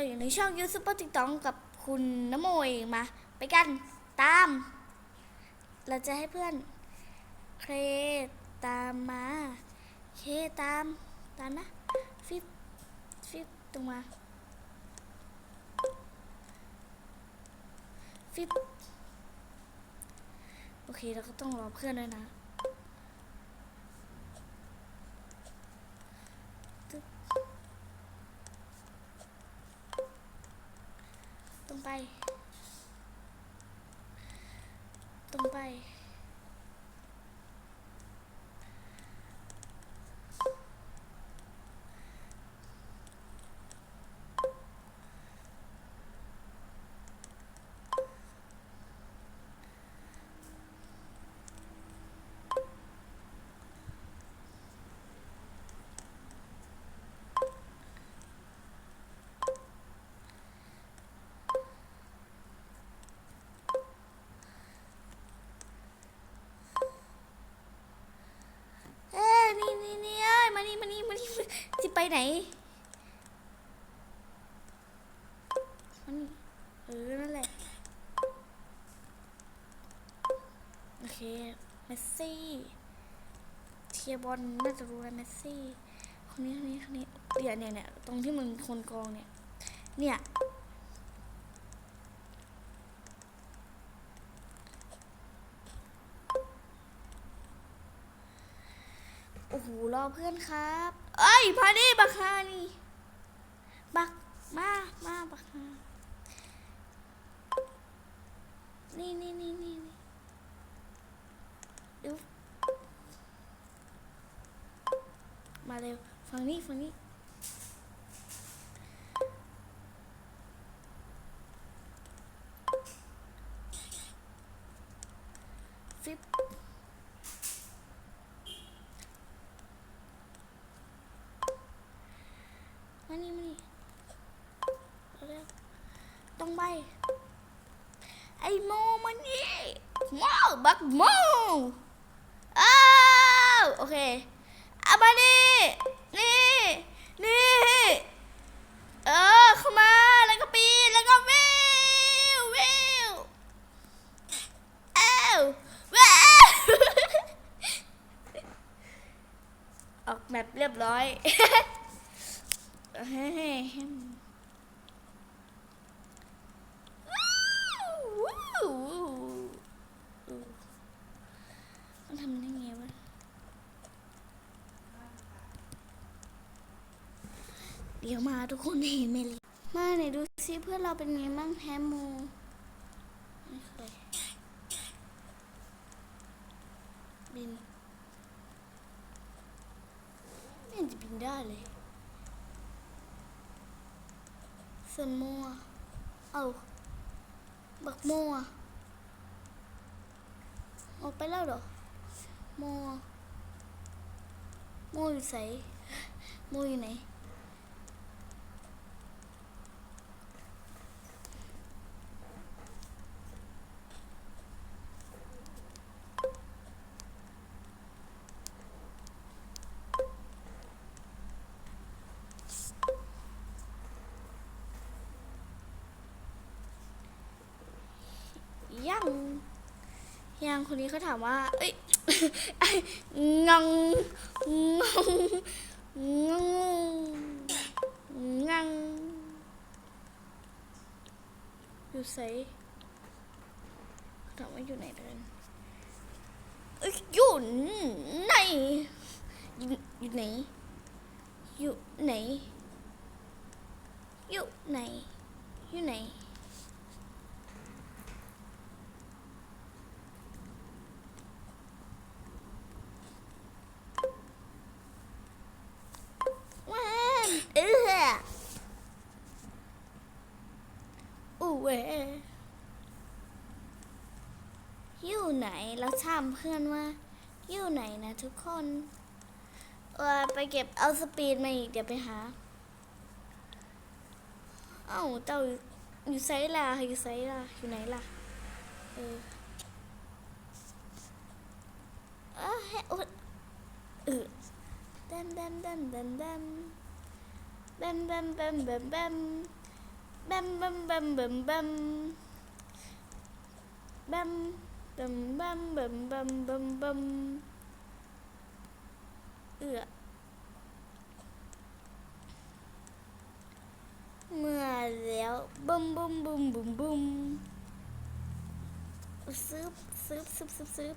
อยู่ในช่องยูซูเปอร์ติ๊กต็อกกับคุณน้ำโมยมา ไปกันตาม เราจะให้เพื่อน เครตามมา เคตาม ตามนะ ฟิปฟิปตรงมา ฟิปโอเคเราก็ต้องรอเพื่อนด้วยนะตึ๊บตรงไป ตรงไป เอ้ยนี่นี่นี่เอ้ยมานี่มานี่มานี่จะ ไปไหนมานี่เออนั่นแหละ โอเค เมสซี่ เทียบอลน่าจะรู้แล้วเมสซี่ คนนี้คนนี้คนนี้เดี๋ยวเนี่ยเนี่ยตรงที่มันคนกองเนี่ย เนี่ยโอ้โหรอเพื่อนครับ เอ้ยพานี่บักฮานี่บักมามาบักฮานี่นี่นี่นี่นี่ดูมาเร็วฝั่งนี้ฝั่งนี้ ฟิป มานี่มานี่เอาเร็วต้องไป ไอ้โมมานี่โมบักโมอ้าวโอเคเอามานี่นี่นี่เออเข้ามาแล้วก็ปีนแล้วก็วิววิวเอ้าวว้าวออกแบบเรียบร้อย เฮ้ยว้าวว้าวมันทำได้ไงวะ เดี๋ ยวมาทุกคนเห็นไหมเลยมาไหนดูซิเพื่อนเราเป็นไงบ้างแฮมโมไม่เคยบินไม่เห็นจะบินได้เลยส่วนมัวเอาบักมัวออกไปแล้วเหรอมัวมัวอยู่ใสมัวอยู่ไหน ยัง ยังคนนี้เขาถามว่า เอ้ยงงงงงงงงอยู่ไสเขาถามว่าอยู่ไหนเดินเอ้ยอยู่ไหน อยู่ไหน อยู่ไหน อยู่ไหน อยู่ไหน ว้านเออ อู้เวอยู่ไหนเราถามเพื่อนว่า อยู่ไหนนะทุกคนเออไปเก็บเอาสปีดมาอีกเดี๋ยวไปหา เอ้าเจ้าอยู่ไซล่ะอยู่ไซล่ะอยู่ไหนล่ะ เออเออให้อ๊ยเออ bam bam bam bam bam. Bam bam bam bam bam bam bam. Ừ. mưa réo bum bum bum bum bum. Sướp sướp sướp sướp sướp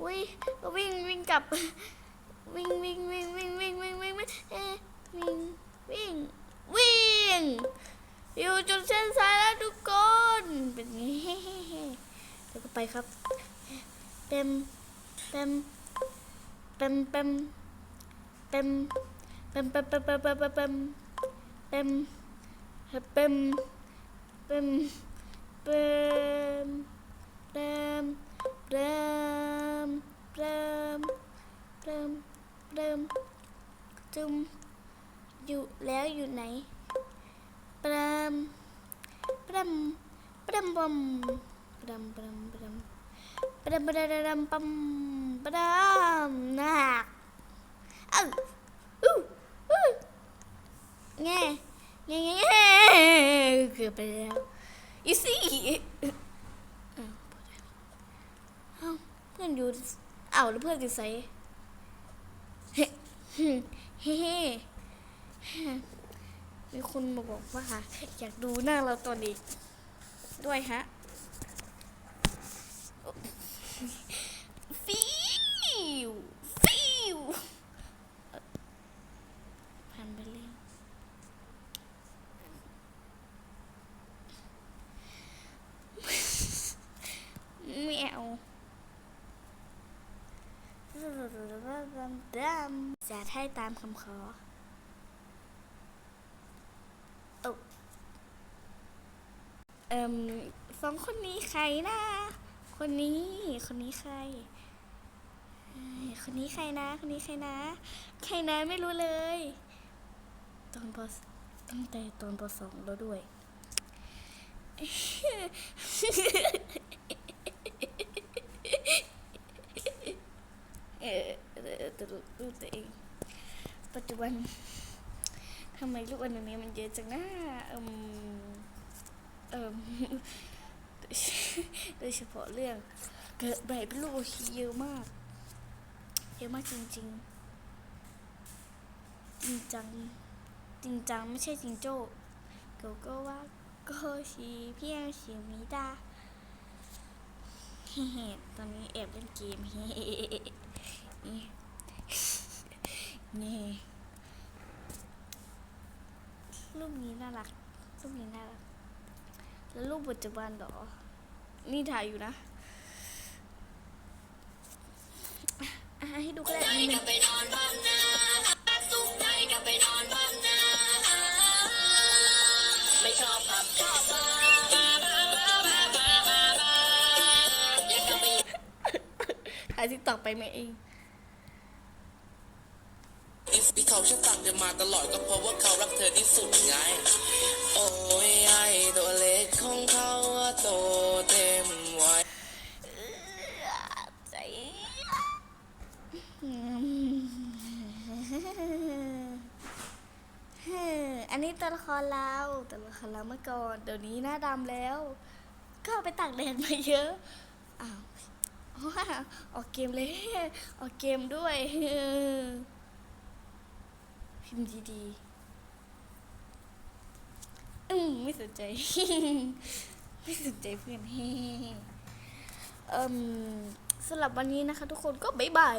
อุ้ยวิ่งวิ่งกลับ วิ่งวิ่งวิ่งวิ่งวิ่งวิ่งวิ่งวิ่งวิ่งวิ่งวิ่งอยู่จุดเส้นชัยแล้วทุกคนเป็นไงแล้วก็ไปครับเต็มเต็มเต็มเต็มเต็มเต็มเต็มเต็มเต็มเต็มเต็มเต็มเต็มเต็มเต็มเต็มเต็มเต็มเต็มเต็ ม จุม อยู่แล้วอยู่ไหนเต็มเต็มเต็มบมปดมปดมปดมปดมปดมปดมปมปดมนักเอ้าอู้อู้แง่แง่แง่เกือบไปแล้วอีซี่อ้าวเอ้าเพื่อนอยู่เอ้าแล้วเพื่อนอยู่ไสเฮ้เฮ้เฮ้ มีคนมาบอกว่า อยากดูหน้าเราตอนนี้ ด้วยฮะฟิวฟิวเอ่อผ่านไปเร็วแมว จะให้ตามคำขอเอิมสองคนนี้ใครนะ คนนี้ คนนี้ใคร คนนี้ใครนะ คนนี้ใครนะ ใครนะไม่รู้เลย ตอนปตั้งแต่ตอนปสองแล้วด้วย เออเออแต่รูปตัวเอง ปันทำไมรูปอันนี้มันเยอะจังนะเอิมเอิมโดยเฉพาะเรื่องเกิดใบเป็นลูกเยอะมาก เยอะมากจริง ๆ จริงจังจริงจังไม่ใช่จริงโจ้กโก้ว่าโกชีเพียงชิมิดาเฮ้ตอนนี้แอบเล่นเกมเฮ้นี่ รูปนี้น่ารัก รูปนี้น่ารัก แล้วรูปปัจจุบันเหรอ นี่ถ่ายอยู่นะอะให้ดูก็ได้นิดนึงไม่ชอบครับชอบมาอยากจะไปถ่ายทิกตอกไปไหมเอง ที่ เขาชอบตักเธอมาตลอดก็เพราะว่าเขารักเธอที่สุดไง โอ้ยไอตัวเล็กของเขาโตเต็มวัยอันนี้ตัวละครเราตัวละครเราเมื่อก่อนเดี๋ยวนี้หน้าดำแล้ว ก็ไปตากแดดมาเยอะว้าวออกเกมเลย ออกเกมด้วย พิมพ์ดีๆอืมไม่สนใจ ไม่สนใจเพื่อนเฮอิ่มสำหรับวันนี้นะคะทุกคนก็บ๊ายบาย